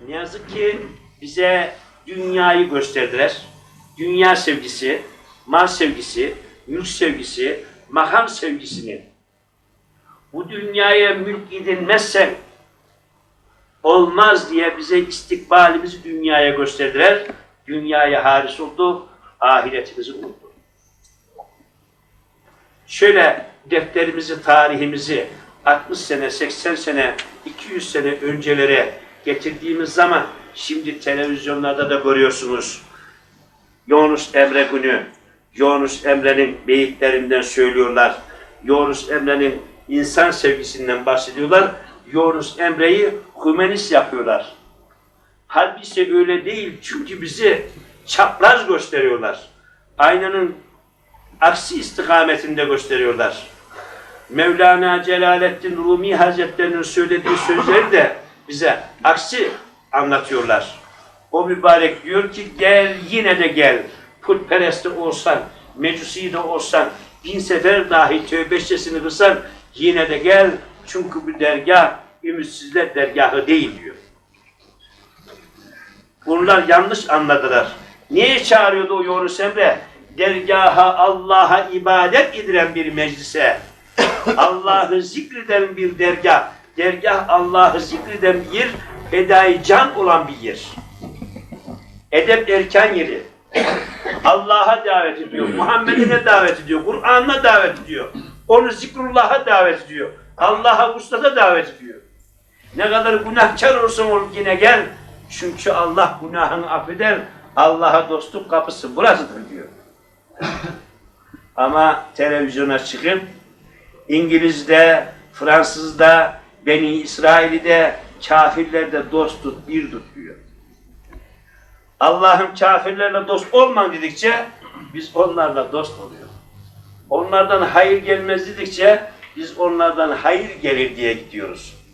Ne yazık ki bize dünyayı gösterdiler. Dünya sevgisi, mal sevgisi, mülk sevgisi, makam sevgisini. Bu dünyaya mülk edinmezsen olmaz diye bize istikbalimizi dünyaya gösterdiler. Dünyaya haris oldu, ahiretimizi unuttuk. Şöyle defterimizi, tarihimizi 60 sene, 80 sene, 200 sene öncelere getirdiğimiz zaman şimdi televizyonlarda da görüyorsunuz. Yunus Emre günü, Yunus Emre'nin beyitlerinden söylüyorlar. Yunus Emre'nin insan sevgisinden bahsediyorlar. Yunus Emre'yi hümanist yapıyorlar. Halbuki öyle değil çünkü bizi çapraz gösteriyorlar. Aynanın aksi istikametinde gösteriyorlar. Mevlana Celaleddin Rumi Hazretlerinin söylediği sözleri de bize aksi anlatıyorlar. O mübarek diyor ki gel yine de gel. Putperest de olsan, mecusi de olsan, bin sefer dahi tövbeşçesini kılsan yine de gel. Çünkü bu dergah ümitsizler dergahı değil diyor. Bunlar yanlış anladılar. Niye çağırıyordu o Yunus Emre? Dergaha Allah'a ibadet edilen bir meclise, Allah'ı zikreden bir dergah, dergah Allah'ı zikreden bir yer, fedai can olan bir yer. Edep erken yeri. Allah'a davet ediyor, Muhammed'ine davet ediyor, Kur'an'ına davet ediyor. Onu zikrullah'a davet ediyor. Allah'a ustada davet ediyor. Ne kadar günahkar olursan ol yine gel. Çünkü Allah günahını affeder. Allah'a dostluk kapısı burasıdır diyor. Ama televizyona çıkıp İngiliz'de, Fransız'da, Beni İsrail'de, kafirlerde dost tut, bir tut diyor. Allah'ın kafirlerle dost olman dedikçe biz onlarla dost oluyor. Onlardan hayır gelmez dedikçe biz onlardan hayır gelir diye gidiyoruz.